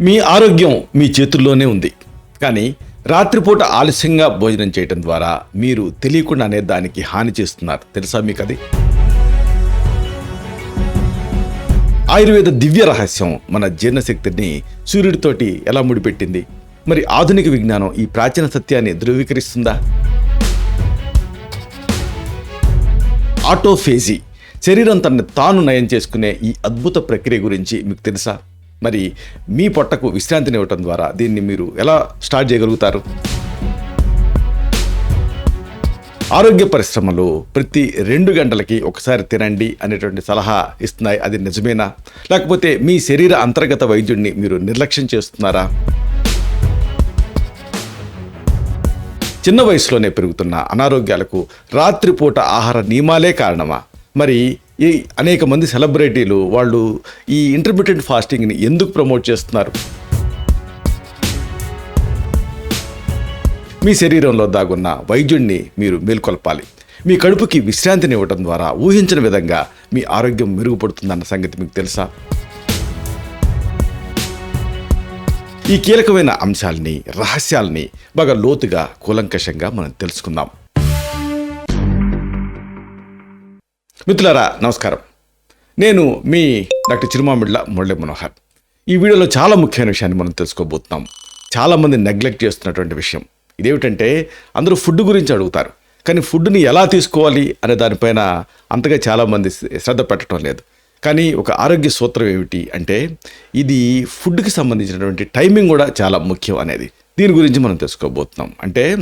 మీ ఆరోగ్యం మీ చేతుల్లోనే ఉంది. కానీ రాత్రిపూట ఆలస్యంగా భోజనం చేయటం ద్వారా మీరు తెలియకుండానే దానికి హాని చేస్తున్నారు. తెలుసా మీకు అది? ఆయుర్వేద దివ్య రహస్యం మన జీర్ణశక్తిని సూర్యుడితోటి ఎలా ముడిపెట్టింది? మరి ఆధునిక విజ్ఞానం ఈ ప్రాచీన సత్యాన్ని ధృవీకరిస్తుందా? ఆటోఫేజీ శరీరం తనని తాను నయం చేసుకునే ఈ అద్భుత ప్రక్రియ గురించి మీకు తెలుసా? మరి మీ పొట్టకు విశ్రాంతిని ఇవ్వటం ద్వారా దీన్ని మీరు ఎలా స్టార్ట్ చేయగలుగుతారు? ఆరోగ్య పరిశ్రమలు ప్రతి రెండు గంటలకి ఒకసారి తినండి అనేటువంటి సలహా ఇస్తున్నాయి. అది నిజమేనా? లేకపోతే మీ శరీర అంతర్గత వైద్యుడిని మీరు నిర్లక్ష్యం చేస్తున్నారా? చిన్న వయసులోనే పెరుగుతున్న అనారోగ్యాలకు రాత్రిపూట ఆహార నియమాలే కారణమా? మరి ఈ అనేక మంది సెలబ్రిటీలు వాళ్ళు ఈ ఇంటర్మీడియట్ ఫాస్టింగ్ని ఎందుకు ప్రమోట్ చేస్తున్నారు? మీ శరీరంలో దాగున్న వైద్యుణ్ణి మీరు మేల్కొల్పాలి. మీ కడుపుకి విశ్రాంతిని ఇవ్వడం ద్వారా ఊహించిన విధంగా మీ ఆరోగ్యం మెరుగుపడుతుందన్న సంగతి మీకు తెలుసా? ఈ కీలకమైన అంశాలని రహస్యాల్ని బాగా లోతుగా కూలంకషంగా మనం తెలుసుకుందాం. మిత్రులారా నమస్కారం. నేను మీ డాక్టర్ చిరుమామిడ్ల మురళి మనోహర్. ఈ వీడియోలో చాలా ముఖ్యమైన విషయాన్ని మనం తెలుసుకోబోతున్నాం. చాలామంది నెగ్లెక్ట్ చేస్తున్నటువంటి విషయం. ఇదేమిటంటే అందరూ ఫుడ్ గురించి అడుగుతారు. కానీ ఫుడ్ని ఎలా తీసుకోవాలి అనే దానిపైన అంతగా చాలామంది శ్రద్ధ పెట్టడం లేదు. కానీ ఒక ఆరోగ్య సూత్రం ఏమిటి అంటే ఇది ఫుడ్కి సంబంధించినటువంటి టైమింగ్ కూడా చాలా ముఖ్యం అనేది. దీని గురించి మనం తెలుసుకోబోతున్నాం. అంటే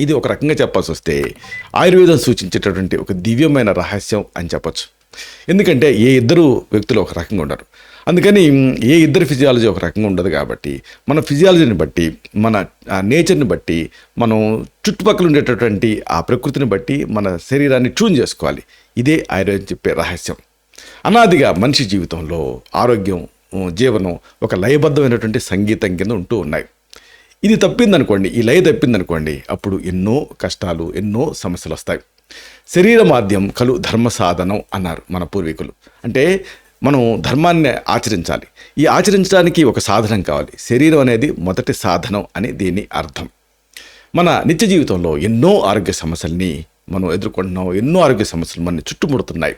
ఇది ఒక రకంగా చెప్పాల్సి వస్తే ఆయుర్వేదం సూచించేటటువంటి ఒక దివ్యమైన రహస్యం అని చెప్పచ్చు. ఎందుకంటే ఏ ఇద్దరు వ్యక్తులు ఒక రకంగా ఉండరు. అందుకని ఏ ఇద్దరు ఫిజియాలజీ ఒక రకంగా ఉండదు కాబట్టి మన ఫిజియాలజీని బట్టి మన నేచర్ని బట్టి మనం చుట్టుపక్కల ఉండేటటువంటి ఆ ప్రకృతిని బట్టి మన శరీరాన్ని ట్యూన్ చేసుకోవాలి. ఇదే ఆయుర్వేదం చెప్పే రహస్యం. అనాదిగా మనిషి జీవితంలో ఆరోగ్యం జీవనం ఒక లయబద్ధమైనటువంటి సంగీతం కింద ఉంటూ ఉన్నాయి. ఇది తప్పిందనుకోండి ఈ లయ తప్పిందనుకోండి అప్పుడు ఎన్నో కష్టాలు ఎన్నో సమస్యలు వస్తాయి శరీర మాధ్యం కలు ధర్మ సాధనం అన్నారు మన పూర్వీకులు. అంటే మనం ధర్మాన్ని ఆచరించాలి. ఈ ఆచరించడానికి ఒక సాధనం కావాలి. శరీరం అనేది మొదటి సాధనం అని దీని అర్థం. మన నిత్య జీవితంలో ఎన్నో ఆరోగ్య సమస్యల్ని మనం ఎదుర్కొంటున్నాం ఎన్నో ఆరోగ్య సమస్యలు మనని చుట్టుముడుతున్నాయి.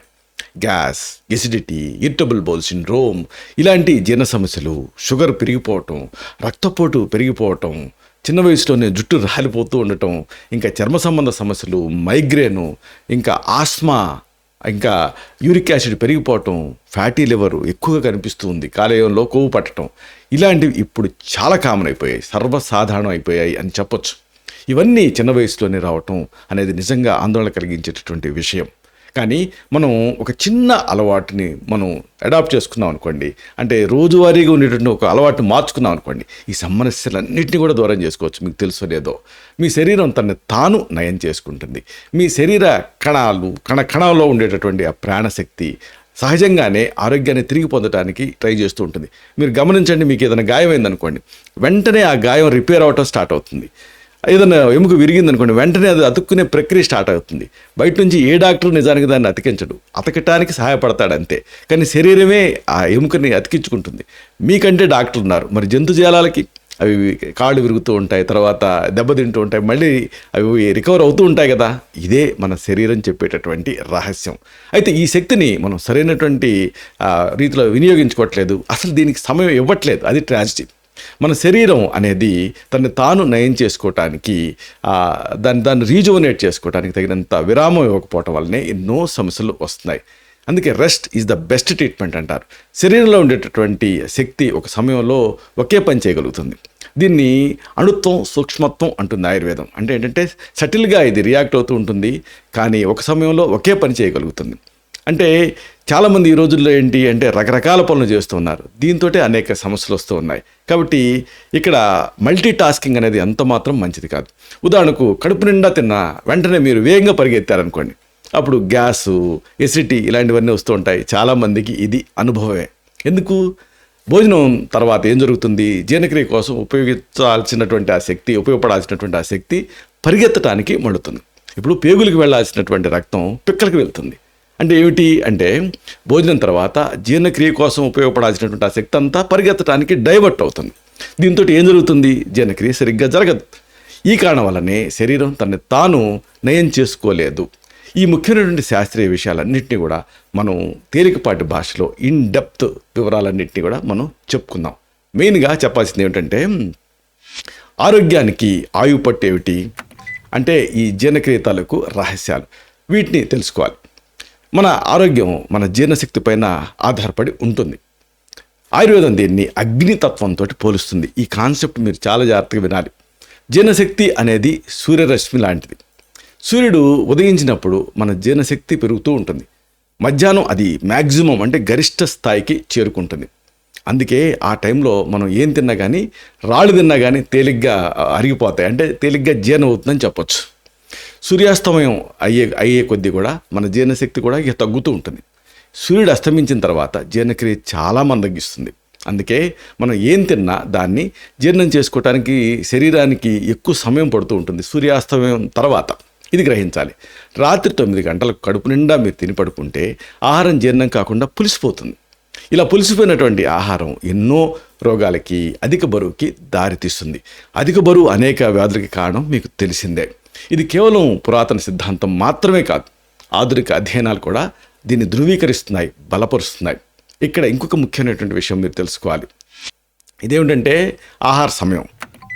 Gas acidity irritable bowel syndrome ఇలాంటి జీర్ణ సమస్యలు షుగర్ పెరిగిపోవటం రక్తపోటు పెరిగిపోవటం చిన్న వయసులోనే జుట్టు రాలిపోతూ ఉండటం ఇంకా చర్మ సంబంధ సమస్యలు మైగ్రేను ఇంకా ఆస్మా ఇంకా యూరిక్ యాసిడ్ పెరిగిపోవటం ఫ్యాటీ లివర్ ఎక్కువగా కనిపిస్తూ ఉంది కాలేయంలో కొవ్వు పట్టడం ఇలాంటివి ఇప్పుడు చాలా కామన్ అయిపోయాయి సర్వసాధారణం అయిపోయాయి అని చెప్పొచ్చు. ఇవన్నీ చిన్న వయసులోనే రావటం అనేది నిజంగా ఆందోళన కలిగించేటటువంటి విషయం. కానీ మనం ఒక చిన్న అలవాటుని మనం అడాప్ట్ చేసుకున్నాం అనుకోండి అంటే రోజువారీగా ఉండేటువంటి ఒక అలవాటుని మార్చుకున్నాం అనుకోండి ఈ సమస్యలన్నింటినీ కూడా దూరం చేసుకోవచ్చు మీకు తెలుసో లేదో. మీ శరీరం తనని తాను నయం చేసుకుంటుంది. మీ శరీర కణాలు కణ కణంలో ఉండేటటువంటి ఆ ప్రాణశక్తి సహజంగానే ఆరోగ్యాన్ని తిరిగి పొందడానికి ట్రై చేస్తూ ఉంటుంది. మీరు గమనించండి మీకు ఏదైనా గాయం అయిందనుకోండి వెంటనే ఆ గాయం రిపేర్ అవటం స్టార్ట్ అవుతుంది. ఏదైనా ఎముక విరిగింది అనుకోండి వెంటనే అది అతుక్కునే ప్రక్రియ స్టార్ట్ అవుతుంది. బయట నుంచి ఏ డాక్టర్ నిజానికి దాన్ని అతికించడు. అతకటానికి సహాయపడతాడు అంతే. కానీ శరీరమే ఆ ఎముకని అతికించుకుంటుంది. మీకంటే డాక్టర్ ఉన్నారు. మరి జంతు జాలాలకి అవి కాళ్ళు విరుగుతూ ఉంటాయి తర్వాత దెబ్బతింటూ ఉంటాయి మళ్ళీ అవి రికవర్ అవుతూ ఉంటాయి కదా. ఇదే మన శరీరం చెప్పేటటువంటి రహస్యం. అయితే ఈ శక్తిని మనం సరైనటువంటి రీతిలో వినియోగించుకోవట్లేదు. అసలు దీనికి సమయం ఇవ్వట్లేదు. అది ట్రాజిడీ. మన శరీరం అనేది తను తాను నయం చేసుకోవటానికి దాన్ని దాన్ని రీజువనేట్ చేసుకోవటానికి తగినంత విరామం ఇవ్వకపోవటం వల్లనే ఎన్నో సమస్యలు వస్తున్నాయి. అందుకే rest is the best treatment అంటారు. శరీరంలో ఉండేటటువంటి శక్తి ఒక సమయంలో ఒకే పని చేయగలుగుతుంది. దీన్ని అణుత్వం సూక్ష్మత్వం అంటుంది ఆయుర్వేదం. అంటే ఏంటంటే సటిల్గా ఇది రియాక్ట్ అవుతూ ఉంటుంది కానీ ఒక సమయంలో ఒకే పని చేయగలుగుతుంది. అంటే చాలామంది ఈ రోజుల్లో ఏంటి అంటే రకరకాల పనులు చేస్తున్నారు దీంతో అనేక సమస్యలు వస్తూ ఉన్నాయి. కాబట్టి ఇక్కడ మల్టీ టాస్కింగ్ అనేది ఎంత మాత్రం మంచిది కాదు. ఉదాహరణకు కడుపు నిండా తిన్న వెంటనే మీరు వేగంగా పరిగెత్తారనుకోండి. అప్పుడు గ్యాసు ఎసిడిటీ ఇలాంటివన్నీ వస్తూ ఉంటాయి. చాలామందికి ఇది అనుభవమే. ఎందుకు? భోజనం తర్వాత ఏం జరుగుతుంది? జీర్ణక్రియ కోసం ఉపయోగించాల్సినటువంటి ఆ శక్తి ఉపయోగపడాల్సినటువంటి ఆ శక్తి పరిగెత్తడానికి మడుతుంది ఇప్పుడు పేగులకు వెళ్ళాల్సినటువంటి రక్తం పిక్కలకు వెళ్తుంది. అంటే ఏమిటి అంటే భోజనం తర్వాత జీర్ణక్రియ కోసం ఉపయోగపడాల్సినటువంటి ఆ శక్తి అంతా పరిగెత్తడానికి డైవర్ట్ అవుతుంది. దీంతో ఏం జరుగుతుంది? జీర్ణక్రియ సరిగ్గా జరగదు. ఈ కారణం వల్లనే శరీరం తనని తాను నయం చేసుకోలేదు. ఈ ముఖ్యమైనటువంటి శాస్త్రీయ విషయాలన్నింటినీ కూడా మనం తేలికపాటి భాషలో ఇన్ డెప్త్ వివరాలన్నింటినీ కూడా మనం చెప్పుకుందాం. మెయిన్గా చెప్పాల్సింది ఏమిటంటే ఆరోగ్యానికి ఆయువు పట్టు ఏమిటి? అంటే ఈ జీర్ణక్రియ తాలూకు రహస్యాలు. వీటిని తెలుసుకోవాలి. మన ఆరోగ్యం మన జీర్ణశక్తి పైన ఆధారపడి ఉంటుంది. ఆయుర్వేదం దీన్ని అగ్నితత్వంతో పోలుస్తుంది. ఈ కాన్సెప్ట్ మీరు చాలా జాగ్రత్తగా వినాలి. జీర్ణశక్తి అనేది సూర్యరశ్మి లాంటిది. సూర్యుడు ఉదయించినప్పుడు మన జీర్ణశక్తి పెరుగుతూ ఉంటుంది. మధ్యాహ్నం అది మ్యాక్సిమం అంటే గరిష్ట స్థాయికి చేరుకుంటుంది. అందుకే ఆ టైంలో మనం ఏం తిన్నా కానీ రాళ్ళు తిన్నా కానీ తేలిగ్గా అరిగిపోతాయి. అంటే తేలిగ్గా జీర్ణం అవుతుందని చెప్పొచ్చు. సూర్యాస్తమయం అయ్యే అయ్యే కొద్దీ కూడా మన జీర్ణశక్తి కూడా ఇక తగ్గుతూ ఉంటుంది. సూర్యుడు అస్తమించిన తర్వాత జీర్ణక్రియ చాలా మందగిస్తుంది. అందుకే మనం ఏం తిన్నా దాన్ని జీర్ణం చేసుకోవటానికి శరీరానికి ఎక్కువ సమయం పడుతూ ఉంటుంది సూర్యాస్తమయం తర్వాత. ఇది గ్రహించాలి. రాత్రి తొమ్మిది గంటలకు కడుపు నిండా మీరు తిని పడుకుంటే ఆహారం జీర్ణం కాకుండా పులిసిపోతుంది. ఇలా పులిసిపోయినటువంటి ఆహారం ఎన్నో రోగాలకి అధిక బరువుకి దారితీస్తుంది. అధిక బరువు అనేక వ్యాధులకి కారణం మీకు తెలిసిందే. ఇది కేవలం పురాతన సిద్ధాంతం మాత్రమే కాదు. ఆధునిక అధ్యయనాలు కూడా దీన్ని ధృవీకరిస్తున్నాయి బలపరుస్తున్నాయి. ఇక్కడ ఇంకొక ముఖ్యమైనటువంటి విషయం మీరు తెలుసుకోవాలి. ఇదేమిటంటే ఆహార సమయం.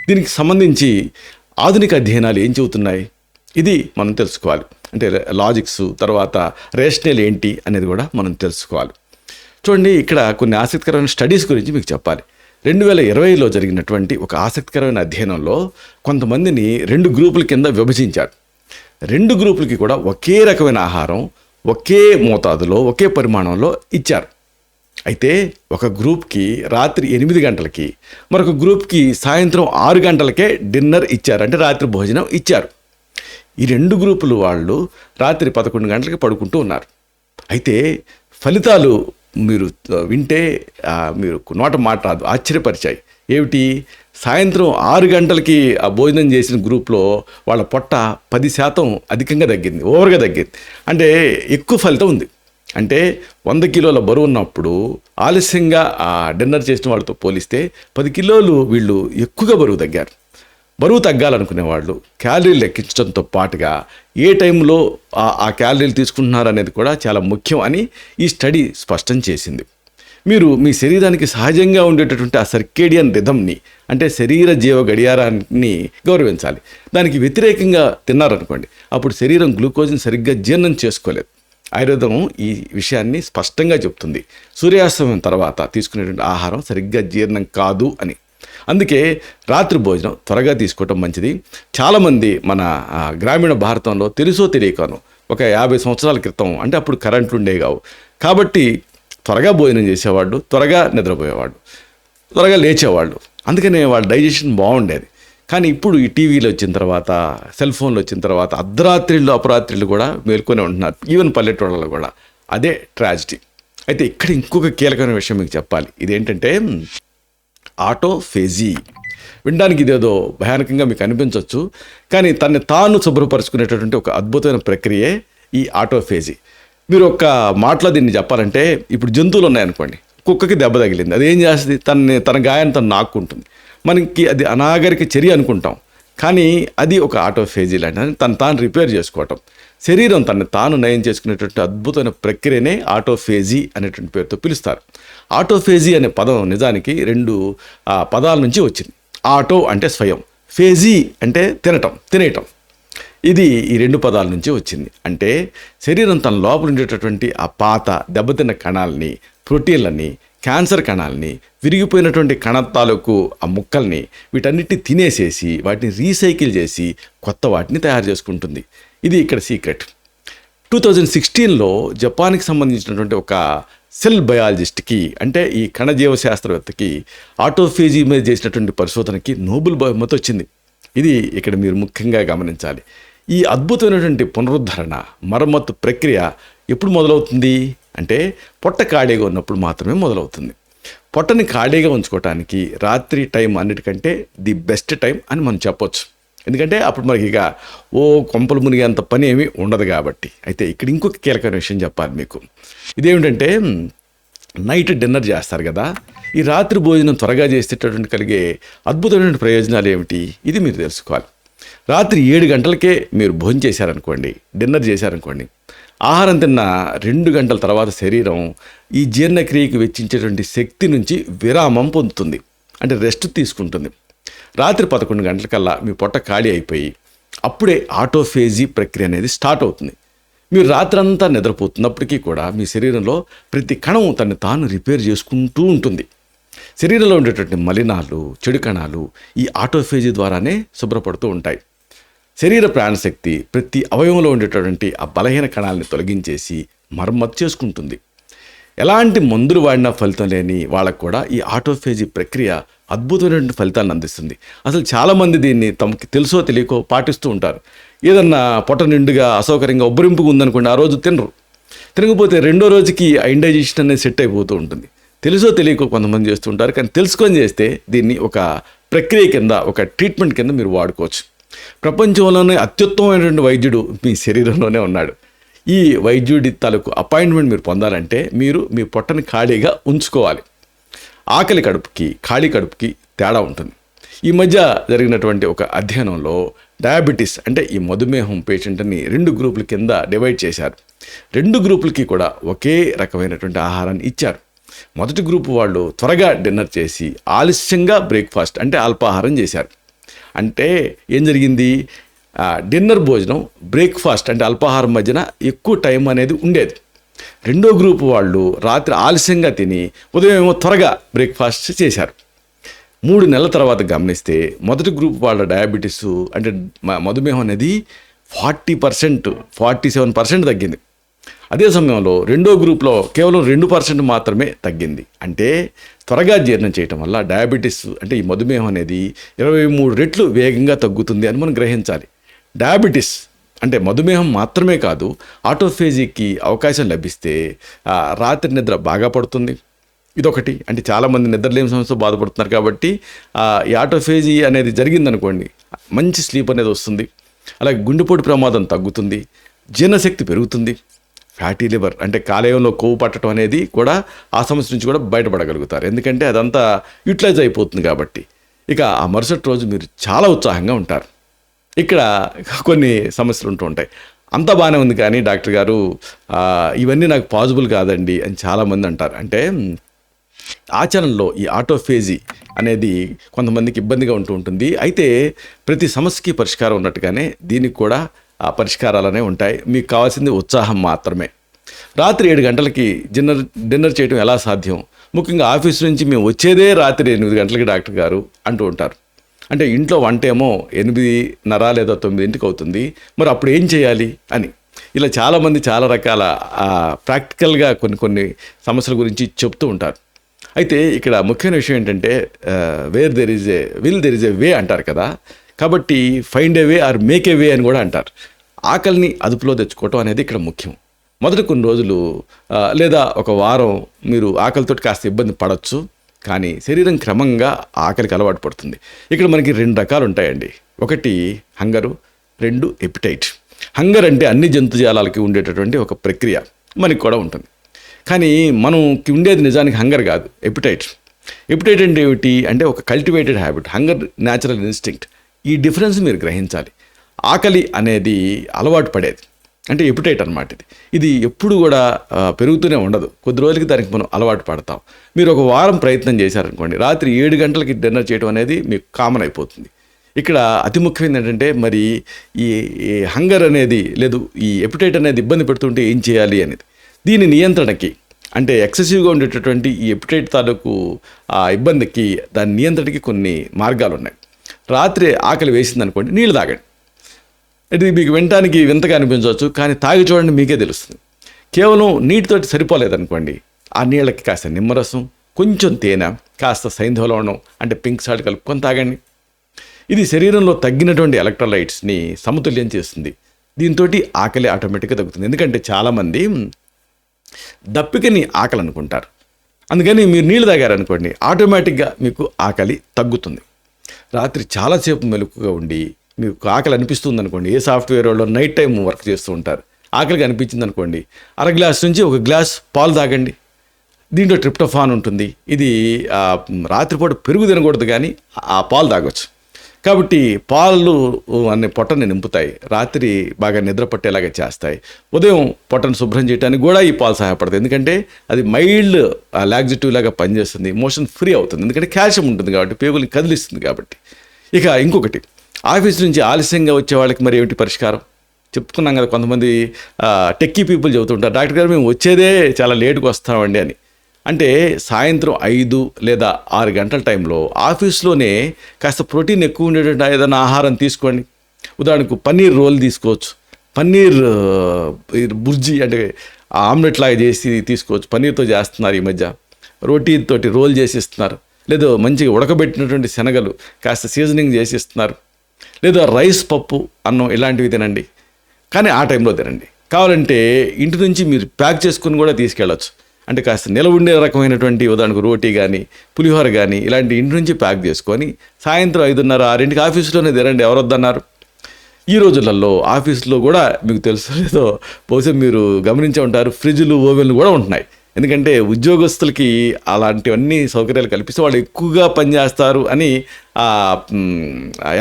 దీనికి సంబంధించి ఆధునిక అధ్యయనాలు ఏం చెబుతున్నాయి? ఇది మనం తెలుసుకోవాలి. అంటే లాజిక్స్ తర్వాత రేషనల్ ఏంటి అనేది కూడా మనం తెలుసుకోవాలి. చూడండి ఇక్కడ కొన్ని ఆసక్తికరమైన స్టడీస్ గురించి మీకు చెప్పాలి. రెండు వేల ఇరవైలో జరిగినటువంటి ఒక ఆసక్తికరమైన అధ్యయనంలో కొంతమందిని రెండు గ్రూపుల కింద విభజించాడు రెండు గ్రూపులకి కూడా ఒకే రకమైన ఆహారం ఒకే మోతాదులో ఒకే పరిమాణంలో ఇచ్చారు. అయితే ఒక గ్రూప్కి రాత్రి ఎనిమిది గంటలకి మరొక గ్రూప్కి సాయంత్రం ఆరు గంటలకే డిన్నర్ ఇచ్చారు అంటే రాత్రి భోజనం ఇచ్చారు. ఈ రెండు గ్రూపులు వాళ్ళు రాత్రి పదకొండు గంటలకి పడుకుంటూ ఉన్నారు. అయితే ఫలితాలు మీరు వింటే మీరు నోట మాట రాదు ఆశ్చర్యపరిచాయి. ఏమిటి? సాయంత్రం ఆరు గంటలకి ఆ భోజనం చేసిన గ్రూప్లో వాళ్ళ పొట్ట పది శాతం అధికంగా తగ్గింది ఓవర్గా తగ్గింది. అంటే ఎక్కువ ఫలితం ఉంది. అంటే వంద కిలోల బరువు ఉన్నప్పుడు ఆలస్యంగా ఆ డిన్నర్ చేసిన వాళ్ళతో పోలిస్తే పది కిలోలు వీళ్ళు ఎక్కువగా బరువు తగ్గారు. బరువు తగ్గాలనుకునే వాళ్ళు క్యాలరీలు లెక్కించడంతో పాటుగా ఏ టైంలో ఆ ఆ క్యాలరీలు తీసుకుంటున్నారు అనేది కూడా చాలా ముఖ్యం అని ఈ స్టడీ స్పష్టం చేసింది. మీరు మీ శరీరానికి సహజంగా ఉండేటటువంటి ఆ సర్కేడియన్ రిథంని అంటే శరీర జీవ గడియారాన్ని గౌరవించాలి. దానికి వ్యతిరేకంగా తిన్నారనుకోండి అప్పుడు శరీరం గ్లూకోజ్ని సరిగ్గా జీర్ణం చేసుకోలేదు. ఆయుర్వేదం ఈ విషయాన్ని స్పష్టంగా చెప్తుంది. సూర్యాస్తమయం తర్వాత తీసుకునేటువంటి ఆహారం సరిగ్గా జీర్ణం కాదు అని. అందుకే రాత్రి భోజనం త్వరగా తీసుకోవటం మంచిది. చాలామంది మన గ్రామీణ భారతంలో తెలుసో తెలియకను. ఒక యాభై సంవత్సరాల క్రితం అంటే అప్పుడు కరెంట్లు ఉండే కావు. కాబట్టి త్వరగా భోజనం చేసేవాళ్ళు త్వరగా నిద్రపోయేవాళ్ళు త్వరగా లేచేవాళ్ళు. అందుకనే వాళ్ళ డైజెషన్ బాగుండేది. కానీ ఇప్పుడు ఈ టీవీలు వచ్చిన తర్వాత సెల్ ఫోన్లు వచ్చిన తర్వాత అర్ధరాత్రిళ్ళు అపరాత్రిళ్ళు కూడా మేల్కొనే ఉంటున్నారు. ఈవెన్ పల్లెటూళ్ళలో కూడా. అదే ట్రాజిడీ. అయితే ఇక్కడ ఇంకొక కీలకమైన విషయం మీకు చెప్పాలి. ఇదేంటంటే ఆటోఫేజీ. వినడానికి ఇదేదో భయానకంగా మీకు అనిపించవచ్చు కానీ తన్ని తాను శుభ్రపరుచుకునేటటువంటి ఒక అద్భుతమైన ప్రక్రియే ఈ ఆటోఫేజీ. మీరు ఒక మాటలో దీన్ని చెప్పాలంటే ఇప్పుడు జంతువులు ఉన్నాయనుకోండి కుక్కకి దెబ్బ తగిలింది అది ఏం చేస్తుంది? తనని తన గాయాన్ని తను నాక్కుంటుంది. మనకి అది అనాగరిక చర్య అనుకుంటాం కానీ అది ఒక ఆటోఫేజీ లాంటిది తను తాను రిపేర్ చేసుకోవటం. శరీరం తనని తాను నయం చేసుకునేటువంటి అద్భుతమైన ప్రక్రియనే ఆటోఫేజీ అనేటువంటి పేరుతో పిలుస్తారు. ఆటోఫేజీ అనే పదం నిజానికి రెండు ఆ, పదాల నుంచి వచ్చింది. ఆటో అంటే స్వయం. ఫేజీ అంటే తినటం తినేయటం. ఇది ఈ రెండు పదాల నుంచి వచ్చింది. అంటే శరీరం తన లోపల ఉండేటటువంటి ఆ పాత దెబ్బతిన్న కణాలని ప్రోటీన్లని క్యాన్సర్ కణాలని విరిగిపోయినటువంటి కణ తాలూకు ఆ ముక్కల్ని వీటన్నిటిని తినేసేసి వాటిని రీసైకిల్ చేసి కొత్త వాటిని తయారు చేసుకుంటుంది. ఇది ఇక్కడ సీక్రెట్. టూ థౌజండ్ సిక్స్టీన్లో జపాన్కి సంబంధించినటువంటి ఒక సెల్ బయాలజిస్ట్కి అంటే ఈ కణజీవ శాస్త్రవేత్తకి ఆటోఫేజీ మీద చేసినటువంటి పరిశోధనకి నోబెల్ బహుమతి వచ్చింది. ఇది ఇక్కడ మీరు ముఖ్యంగా గమనించాలి. ఈ అద్భుతమైనటువంటి పునరుద్ధరణ మరమ్మత్తు ప్రక్రియ ఎప్పుడు మొదలవుతుంది? అంటే పొట్ట ఖాళీగా ఉన్నప్పుడు మాత్రమే మొదలవుతుంది. పొట్టని ఖాళీగా ఉంచుకోవటానికి రాత్రి టైం అన్నిటికంటే ది బెస్ట్ టైం అని మనం చెప్పొచ్చు. ఎందుకంటే అప్పుడు మనకి ఇక ఓ కొంపలు మునిగేంత పని ఏమీ ఉండదు కాబట్టి. అయితే ఇక్కడ ఇంకొక కీలకమైన విషయం చెప్పాలి మీకు. ఇదేమిటంటే నైట్ డిన్నర్ చేస్తారు కదా ఈ రాత్రి భోజనం త్వరగా చేసేటటువంటి కలిగే అద్భుతమైన ప్రయోజనాలు ఏమిటి? ఇది మీరు తెలుసుకోవాలి. రాత్రి ఏడు గంటలకే మీరు భోజనం చేశారనుకోండి డిన్నర్ చేశారనుకోండి ఆహారం తిన్న రెండు గంటల తర్వాత శరీరం ఈ జీర్ణక్రియకి వెచ్చించేటువంటి శక్తి నుంచి విరామం పొందుతుంది. అంటే రెస్ట్ తీసుకుంటుంది. రాత్రి పదకొండు గంటలకల్లా మీ పొట్ట ఖాళీ అయిపోయి అప్పుడే ఆటోఫేజీ ప్రక్రియ అనేది స్టార్ట్ అవుతుంది. మీరు రాత్రంతా నిద్రపోతున్నప్పటికీ కూడా మీ శరీరంలో ప్రతి కణం తను తాను రిపేర్ చేసుకుంటూ ఉంటుంది. శరీరంలో ఉండేటువంటి మలినాలు చెడు కణాలు ఈ ఆటోఫేజీ ద్వారానే శుభ్రపడుతూ ఉంటాయి. శరీర ప్రాణశక్తి ప్రతి అవయవంలో ఉండేటటువంటి ఆ బలహీన కణాలని తొలగించేసి మరమ్మతు చేసుకుంటుంది. ఎలాంటి మందులు వాడినా ఫలితం లేని వాళ్ళకు కూడా ఈ ఆటోఫేజీ ప్రక్రియ అద్భుతమైనటువంటి ఫలితాలను అందిస్తుంది. అసలు చాలామంది దీన్ని తమకి తెలుసో తెలియకో పాటిస్తూ ఉంటారు. ఏదన్నా పొట్ట నిండుగా అసౌకర్యంగా ఉబ్బరింపుగా ఉందనుకోండి ఆ రోజు తినరు. తినకపోతే రెండో రోజుకి ఆ ఇండైజెషన్ అనేది సెట్ అయిపోతూ ఉంటుంది. తెలుసో తెలియకో కొంతమంది చేస్తుంటారు కానీ తెలుసుకొని చేస్తే దీన్ని ఒక ప్రక్రియ కింద ఒక ట్రీట్మెంట్ కింద మీరు వాడుకోవచ్చు. ప్రపంచంలోనే అత్యుత్తమైనటువంటి వైద్యుడు మీ శరీరంలోనే ఉన్నాడు. ఈ వైద్యుడి తాలూకు అపాయింట్మెంట్ మీరు పొందాలంటే మీరు మీ పొట్టని ఖాళీగా ఉంచుకోవాలి. ఆకలి కడుపుకి ఖాళీ కడుపుకి తేడా ఉంటుంది. ఈ మధ్య జరిగినటువంటి ఒక అధ్యయనంలో డయాబెటీస్ అంటే ఈ మధుమేహం పేషెంట్ని రెండు గ్రూపుల కింద డివైడ్ చేశారు. రెండు గ్రూపులకి కూడా ఒకే రకమైనటువంటి ఆహారాన్ని ఇచ్చారు. మొదటి గ్రూపు వాళ్ళు త్వరగా డిన్నర్ చేసి ఆలస్యంగా బ్రేక్ఫాస్ట్ అంటే అల్పాహారం చేశారు. అంటే ఏం జరిగింది? డిన్నర్ భోజనం బ్రేక్ఫాస్ట్ అంటే అల్పాహారం మధ్యన ఎక్కువ టైం అనేది ఉండేది. రెండో గ్రూప్ వాళ్ళు రాత్రి ఆలస్యంగా తిని ఉదయం ఏమో త్వరగా బ్రేక్ఫాస్ట్ చేశారు. మూడు నెలల తర్వాత గమనిస్తే మొదటి గ్రూప్ వాళ్ళ డయాబెటీస్ అంటే మ- మధుమేహం అనేది forty percent forty seven percent తగ్గింది. అదే సమయంలో రెండో గ్రూప్లో కేవలం రెండు పర్సెంట్ మాత్రమే తగ్గింది. అంటే త్వరగా జీర్ణం చేయటం వల్ల డయాబెటీస్ అంటే ఈ మధుమేహం అనేది ఇరవై మూడు రెట్లు వేగంగా తగ్గుతుంది అని మనం గ్రహించాలి. డయాబెటీస్ అంటే మధుమేహం మాత్రమే కాదు ఆటోఫేజీకి అవకాశం లభిస్తే రాత్రి నిద్ర బాగా పడుతుంది. ఇదొకటి. అంటే చాలామంది నిద్రలేని సమస్యతో బాధపడుతున్నారు కాబట్టి ఈ ఆటోఫేజీ అనేది జరిగిందనుకోండి మంచి స్లీప్ అనేది వస్తుంది. అలాగే గుండెపోటు ప్రమాదం తగ్గుతుంది జీర్ణశక్తి పెరుగుతుంది. ఫ్యాటీ లివర్ అంటే కాలేయంలో కొవ్వు పట్టడం అనేది కూడా ఆ సమస్య నుంచి కూడా బయటపడగలుగుతారు. ఎందుకంటే అదంతా యూటిలైజ్ అయిపోతుంది కాబట్టి. ఇక ఆ మరుసటి రోజు మీరు చాలా ఉత్సాహంగా ఉంటారు. ఇక్కడ కొన్ని సమస్యలు ఉంటూ ఉంటాయి. అంతా బాగానే ఉంది కానీ డాక్టర్ గారు ఇవన్నీ నాకు పాజిబుల్ కాదండి అని చాలామంది అంటారు. అంటే ఆచరణలో ఈ ఆటోఫేజీ అనేది కొంతమందికి ఇబ్బందిగా ఉంటూ ఉంటుంది. అయితే ప్రతి సమస్యకి పరిష్కారం ఉన్నట్టుగానే దీనికి కూడా ఆ పరిష్కారాలనే ఉంటాయి. మీకు కావాల్సింది ఉత్సాహం మాత్రమే. రాత్రి ఏడు గంటలకి డిన్నర్ డిన్నర్ చేయడం ఎలా సాధ్యం? ముఖ్యంగా ఆఫీస్ నుంచి మేము వచ్చేదే రాత్రి ఎనిమిది గంటలకి డాక్టర్ గారు అంటూ ఉంటారు. అంటే ఇంట్లో వంట ఏమో ఎనిమిదిన్నర లేదా తొమ్మిదింటికి అవుతుంది. మరి అప్పుడు ఏం చేయాలి అని. ఇలా చాలామంది చాలా రకాల ప్రాక్టికల్గా కొన్ని కొన్ని సమస్యల గురించి చెప్తూ ఉంటారు. అయితే ఇక్కడ ముఖ్యమైన విషయం ఏంటంటే where there is a will there is a way అంటారు కదా. కాబట్టి find a way or make a way అని కూడా అంటారు. ఆకలిని అదుపులో తెచ్చుకోవటం అనేది ఇక్కడ ముఖ్యం. మొదటి కొన్ని రోజులు లేదా ఒక వారం మీరు ఆకలితోటి కాస్త ఇబ్బంది పడవచ్చు కానీ శరీరం క్రమంగా ఆకలికి అలవాటు పడుతుంది. ఇక్కడ మనకి రెండు రకాలు ఉంటాయండి. ఒకటి హంగరు రెండు ఎపిటైట్ హంగర్ అంటే అన్ని జంతుజాలాలకి ఉండేటటువంటి ఒక ప్రక్రియ. మనకి కూడా ఉంటుంది. కానీ మనకి ఉండేది నిజానికి హంగర్ కాదు ఎపిటైట్ ఎపిటైట్ అంటే ఏమిటి? అంటే ఒక cultivated habit hunger natural instinct ఈ డిఫరెన్స్ మీరు గ్రహించాలి. ఆకలి అనేది అలవాటు పడేది. అంటే ఎపిటైట్ అనమాట ఇది. ఇది ఎప్పుడు కూడా పెరుగుతూనే ఉండదు. కొద్ది రోజులకి దానికి మనం అలవాటు పడతాం. మీరు ఒక వారం ప్రయత్నం చేశారనుకోండి రాత్రి ఏడు గంటలకి డిన్నర్ చేయడం అనేది మీకు కామన్ అయిపోతుంది. ఇక్కడ అతి ముఖ్యమైనది ఏంటంటే మరి ఈ ఈ హంగర్ అనేది లేదు ఈ ఎపిటైట్ అనేది ఇబ్బంది పెడుతుంటే ఏం చేయాలి అనేది. దీని నియంత్రణకి అంటే ఎక్సెసివ్గా ఉండేటటువంటి ఈ ఎపిటైట్ తాలూకు ఆ ఇబ్బందికి దాని నియంత్రణకి కొన్ని మార్గాలు ఉన్నాయి రాత్రి ఆకలి వేసింది అనుకోండి నీళ్ళు తాగండి. ఇది మీకు వినటానికి వింతగా అనిపించవచ్చు కానీ తాగి చూడండి మీకే తెలుస్తుంది. కేవలం నీటితోటి సరిపోలేదనుకోండి ఆ నీళ్ళకి కాస్త నిమ్మరసం కొంచెం తేనె కాస్త సైంధవలవణం అంటే పింక్ సాల్ట్ కలుపుకొని తాగండి. ఇది శరీరంలో తగ్గినటువంటి ఎలక్ట్రోలైట్స్ని సమతుల్యం చేస్తుంది. దీంతో ఆకలి ఆటోమేటిక్గా తగ్గుతుంది. ఎందుకంటే చాలామంది దప్పికని ఆకలి అనుకుంటారు. అందుకని మీరు నీళ్ళు తాగారనుకోండి ఆటోమేటిక్గా మీకు ఆకలి తగ్గుతుంది. రాత్రి చాలాసేపు మెలుకుగా ఉండి మీకు ఆకలి అనిపిస్తుంది అనుకోండి ఏ సాఫ్ట్వేర్ వాళ్ళు నైట్ టైం వర్క్ చేస్తూ ఉంటారు ఆకలికి అనిపించింది అనుకోండి అర గ్లాస్ నుంచి ఒక గ్లాస్ పాలు తాగండి. దీంట్లో ట్రిప్టోఫాన్ ఉంటుంది ఇది రాత్రిపూట పెరుగు తినకూడదు కానీ ఆ పాలు తాగొచ్చు. కాబట్టి పాలు అనే పొట్టని నింపుతాయి రాత్రి బాగా నిద్ర పట్టేలాగా చేస్తాయి. ఉదయం పొట్టను శుభ్రం చేయడానికి కూడా ఈ పాలు సహాయపడతాయి ఎందుకంటే అది మైల్డ్ లాగ్జిటివ్ లాగా పనిచేస్తుంది మోషన్ ఫ్రీ అవుతుంది ఎందుకంటే కాల్షియం ఉంటుంది కాబట్టి పేగుల్ని కదిలిస్తుంది కాబట్టి. ఇక ఇంకొకటి ఆఫీస్ నుంచి ఆలస్యంగా వచ్చే వాళ్ళకి మరి ఏమిటి పరిష్కారం? చెప్పుకున్నాం కదా కొంతమంది టెక్కీ పీపుల్ చెబుతుంటారు డాక్టర్ గారు మేము వచ్చేదే చాలా లేటుగా వస్తామండి అని. అంటే సాయంత్రం ఐదు లేదా ఆరు గంటల టైంలో ఆఫీస్లోనే కాస్త ప్రోటీన్ ఎక్కువ ఉండేటువంటి ఏదైనా ఆహారం తీసుకోండి. ఉదాహరణకు పన్నీర్ రోల్ తీసుకోవచ్చు. పన్నీర్ ఆ, బుర్జీ అంటే ఆమ్లెట్ లాగా చేసి తీసుకోవచ్చు. పన్నీర్తో చేస్తున్నారు ఈ మధ్య. రోటీతోటి రోల్ చేసి ఇస్తున్నారు. లేదా మంచిగా ఉడకబెట్టినటువంటి శనగలు కాస్త సీజనింగ్ చేసి ఇస్తున్నారు. లేదా రైస్ పప్పు అన్నం ఇలాంటివి తినండి. కానీ ఆ టైంలో తినండి. కావాలంటే ఇంటి నుంచి మీరు ప్యాక్ చేసుకుని కూడా తీసుకెళ్ళచ్చు. అంటే కాస్త నిలవ ఉండే రకమైనటువంటి ఉదాహరణకు రోటీ కానీ పులిహోర కానీ ఇలాంటి ఇంటి నుంచి ప్యాక్ చేసుకొని సాయంత్రం ఐదున్నర ఆరింటికి ఆఫీసులోనే తినండి. ఎవరొద్దన్నారు? ఈ రోజులలో ఆఫీసులో కూడా మీకు తెలుసు లేదో బహుశా మీరు గమనించే ఉంటారు. ఫ్రిడ్జ్లు ఓవెన్లు కూడా ఉంటున్నాయి. ఎందుకంటే ఉద్యోగస్తులకి అలాంటివన్నీ సౌకర్యాలు కల్పిస్తే వాళ్ళు ఎక్కువగా పనిచేస్తారు అని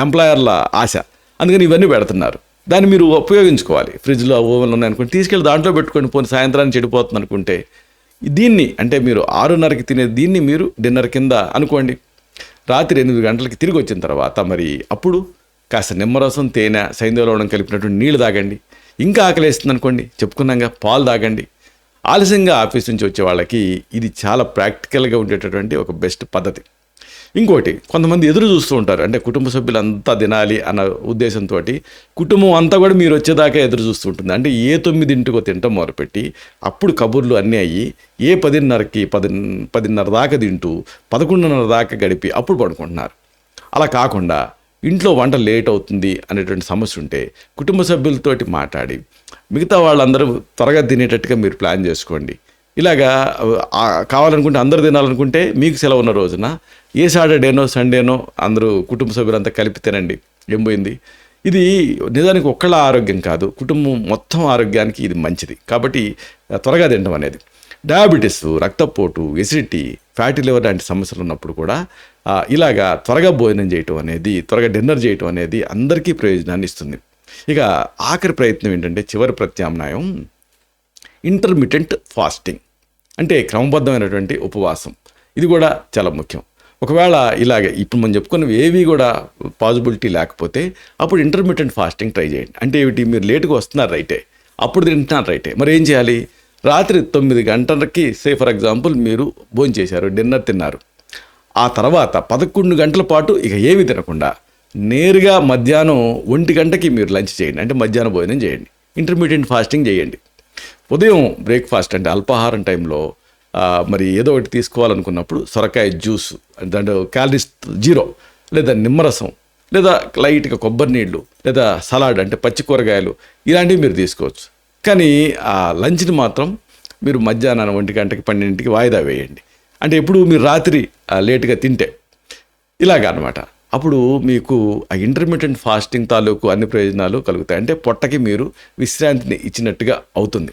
ఎంప్లాయర్ల ఆశ. అందుకని ఇవన్నీ పెడుతున్నారు. దాన్ని మీరు ఉపయోగించుకోవాలి. ఫ్రిడ్జ్లో ఓవెన్లు ఉన్నాయి అనుకోండి తీసుకెళ్ళి దాంట్లో పెట్టుకొని పోనీ సాయంత్రానికి చెడిపోతుంది అనుకుంటే దీన్ని అంటే మీరు ఆరున్నరకి తినే దీన్ని మీరు డిన్నర్ కింద అనుకోండి. రాత్రి ఎనిమిది గంటలకి తిరిగి వచ్చిన తర్వాత మరి అప్పుడు కాస్త నిమ్మరసం తేనె సైంధవలవడం కలిపినటువంటి నీళ్ళు తాగండి. ఇంకా ఆకలేస్తుంది అనుకోండి. చెప్పుకున్నాక పాలు తాగండి. ఆలస్యంగా ఆఫీస్ నుంచి వచ్చే వాళ్ళకి ఇది చాలా ప్రాక్టికల్గా ఉండేటటువంటి ఒక బెస్ట్ పద్ధతి. ఇంకోటి కొంతమంది ఎదురు చూస్తూ ఉంటారు. అంటే కుటుంబ సభ్యులంతా తినాలి అన్న ఉద్దేశంతో కుటుంబం అంతా కూడా మీరు వచ్చేదాకా ఎదురు చూస్తూ ఉంటుంది. అంటే ఏ తొమ్మిదింటికో తింటాం మొదలుపెట్టి అప్పుడు కబుర్లు అన్నీ అయ్యి ఏ పదిన్నరకి పది పదిన్నర దాకా తింటూ పదకొండున్నర దాకా గడిపి అప్పుడు పడుకుంటున్నారు. అలా కాకుండా ఇంట్లో వంట లేట్ అవుతుంది అనేటువంటి సమస్య ఉంటే కుటుంబ సభ్యులతోటి మాట్లాడి మిగతా వాళ్ళందరూ త్వరగా తినేటట్టుగా మీరు ప్లాన్ చేసుకోండి. ఇలాగా కావాలనుకుంటే అందరు తినాలనుకుంటే మీకు సెలవు ఉన్న రోజున ఏ సాటర్డేనో సండేనో అందరూ కుటుంబ సభ్యులంతా కలిపి తినండి. ఏం పోయింది? ఇది నిజానికి ఒక్కళ్ళ ఆరోగ్యం కాదు కుటుంబం మొత్తం ఆరోగ్యానికి ఇది మంచిది. కాబట్టి త్వరగా తినడం అనేది. డయాబెటీస్ రక్తపోటు ఎసిడిటీ ఫ్యాటీ లివర్ లాంటి సమస్యలు ఉన్నప్పుడు కూడా ఇలాగా త్వరగా భోజనం చేయటం అనేది త్వరగా డిన్నర్ చేయటం అనేది అందరికీ ప్రయోజనాన్ని ఇస్తుంది. ఇక ఆఖరి ప్రయత్నం ఏంటంటే చివరి ప్రత్యామ్నాయం ఇంటర్మిటెంట్ ఫాస్టింగ్ అంటే క్రమబద్ధమైనటువంటి ఉపవాసం. ఇది కూడా చాలా ముఖ్యం. ఒకవేళ ఇలాగే ఇప్పుడు మనం చెప్పుకున్నవి ఏవి కూడా పాజిబిలిటీ లేకపోతే అప్పుడు ఇంటర్మీడియంట్ ఫాస్టింగ్ ట్రై చేయండి. అంటే ఏమిటి? మీరు లేటుగా వస్తున్నారు రైటే. అప్పుడు తింటున్నారు రైటే. మరి ఏం చేయాలి? రాత్రి తొమ్మిది గంటలకి సే ఫర్ ఎగ్జాంపుల్ మీరు భోజనం చేశారు డిన్నర్ తిన్నారు. ఆ తర్వాత పదకొండు గంటల పాటు ఇక ఏమి తినకుండా నేరుగా మధ్యాహ్నం ఒంటి గంటకి మీరు లంచ్ చేయండి. అంటే మధ్యాహ్న భోజనం చేయండి. ఇంటర్మీడియట్ ఫాస్టింగ్ చేయండి. ఉదయం బ్రేక్ఫాస్ట్ అంటే అల్పాహారం టైంలో మరి ఏదో ఒకటి తీసుకోవాలనుకున్నప్పుడు సొరకాయ జ్యూస్ దాంట్లో క్యాలరీస్ జీరో లేదా నిమ్మరసం లేదా లైట్గా కొబ్బరి నీళ్ళు లేదా సలాడ్ అంటే పచ్చి కూరగాయలు ఇలాంటివి మీరు తీసుకోవచ్చు. కానీ ఆ లంచ్ని మాత్రం మీరు మధ్యాహ్నం ఒంటి గంటకి పన్నెండింటికి వాయిదా వేయండి. అంటే ఎప్పుడు మీరు రాత్రి లేట్గా లేటుగా తింటే. ఇలాగ అనమాట అప్పుడు మీకు ఆ ఇంటర్మీడియట్ ఫాస్టింగ్ తాలూకు అన్ని ప్రయోజనాలు కలుగుతాయి. అంటే పొట్టకి మీరు విశ్రాంతిని ఇచ్చినట్టుగా అవుతుంది.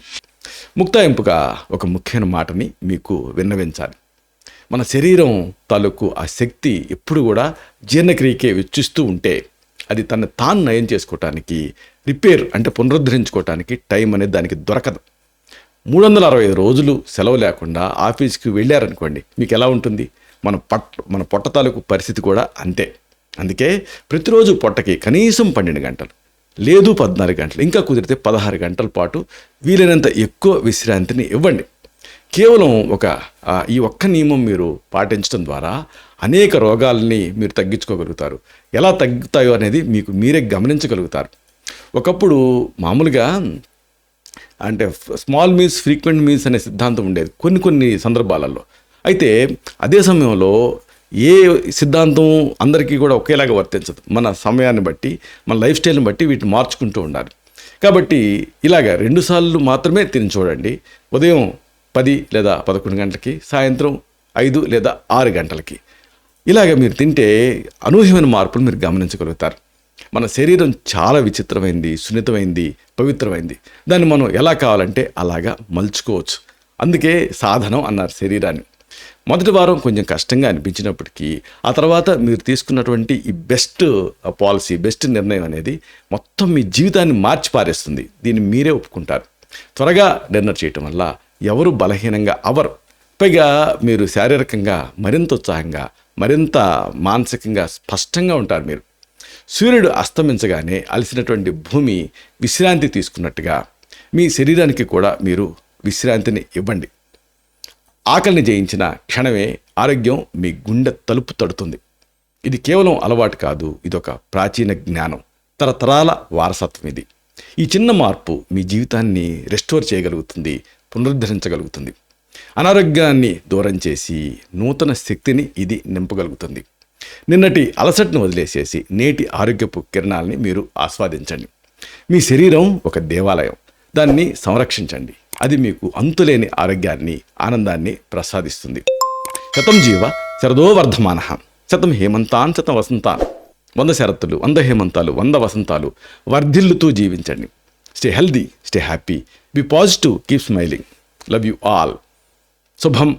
ముక్తాయింపుగా ఒక ముఖ్యమైన మాటని మీకు విన్నవించాలి. మన శరీరం తాలూకు ఆ శక్తి ఎప్పుడు కూడా జీర్ణక్రియకే వెచ్చిస్తూ ఉంటే అది తను తాను నయం చేసుకోవటానికి రిపేర్ అంటే పునరుద్ధరించుకోవటానికి టైం అనేది దానికి దొరకదు. మూడు వందల అరవై ఐదు రోజులు సెలవు లేకుండా ఆఫీస్కి వెళ్ళారనుకోండి మీకు ఎలా ఉంటుంది? మన పట్ మన పొట్ట తాలూకు పరిస్థితి కూడా అంతే. అందుకే ప్రతిరోజు పొట్టకి కనీసం పన్నెండు గంటలు లేదు పద్నాలుగు గంటలు ఇంకా కుదిరితే పదహారు గంటల పాటు వీలైనంత ఎక్కువ విశ్రాంతిని ఇవ్వండి. కేవలం ఒక ఈ ఒక్క నియమం మీరు పాటించడం ద్వారా అనేక రోగాల్ని మీరు తగ్గించుకోగలుగుతారు. ఎలా తగ్గుతాయో అనేది మీకు మీరే గమనించగలుగుతారు. ఒకప్పుడు మామూలుగా అంటే స్మాల్ మీన్స్ ఫ్రీక్వెంట్ మీన్స్ అనే సిద్ధాంతం ఉండేది కొన్ని కొన్ని సందర్భాలలో. అయితే అదే సమయంలో ఏ సిద్ధాంతం అందరికీ కూడా ఒకేలాగా వర్తించదు. మన సమయాన్ని బట్టి మన లైఫ్ స్టైల్ని బట్టి వీటిని మార్చుకుంటూ ఉండాలి. కాబట్టి ఇలాగ రెండుసార్లు మాత్రమే తిని చూడండి. ఉదయం పది లేదా పదకొండు గంటలకి సాయంత్రం ఐదు లేదా ఆరు గంటలకి. ఇలాగ మీరు తింటే అనూహ్యమైన మార్పులు మీరు గమనించగలుగుతారు. మన శరీరం చాలా విచిత్రమైంది సున్నితమైంది పవిత్రమైంది. దాన్ని మనం ఎలా కావాలంటే అలాగా మలుచుకోవచ్చు. అందుకే సాధనం అన్నారు శరీరాన్ని. మొదటి వారం కొంచెం కష్టంగా అనిపించినప్పటికీ ఆ తర్వాత మీరు తీసుకున్నటువంటి ఈ బెస్ట్ పాలసీ బెస్ట్ నిర్ణయం అనేది మొత్తం మీ జీవితాన్ని మార్చి పారేస్తుంది. దీన్ని మీరే ఒప్పుకుంటారు. త్వరగా డిన్నర్ చేయటం వల్ల ఎవరు బలహీనంగా అవరు పైగా మీరు శారీరకంగా మరింత ఉత్సాహంగా మరింత మానసికంగా స్పష్టంగా ఉంటారు మీరు. సూర్యుడు అస్తమించగానే అలసినటువంటి భూమి విశ్రాంతి తీసుకున్నట్టుగా మీ శరీరానికి కూడా మీరు విశ్రాంతిని ఇవ్వండి. ఆకలిని జయించిన క్షణమే ఆరోగ్యం మీ గుండె తలుపు తడుతుంది. ఇది కేవలం అలవాటు కాదు ఇదొక ప్రాచీన జ్ఞానం తరతరాల వారసత్వం ఇది. ఈ చిన్న మార్పు మీ జీవితాన్ని రెస్టోర్ చేయగలుగుతుంది పునరుద్ధరించగలుగుతుంది. అనారోగ్యాన్ని దూరం చేసి నూతన శక్తిని ఇది నింపగలుగుతుంది. నిన్నటి అలసటను వదిలేసేసి నేటి ఆరోగ్యపు కిరణాలని మీరు ఆస్వాదించండి. మీ శరీరం ఒక దేవాలయం. దాన్ని సంరక్షించండి. అది మీకు అంతులేని ఆరోగ్యాన్ని ఆనందాన్ని ప్రసాదిస్తుంది. శతం జీవ శరదో వర్ధమాన. శతం హేమంతాన్ శతం వసంతాన్. వంద శరత్తులు వంద హేమంతాలు వంద వసంతాలు వర్ధిల్లుతూ జీవించండి. Stay healthy stay happy. Be positive keep smiling. Love you all. శుభం.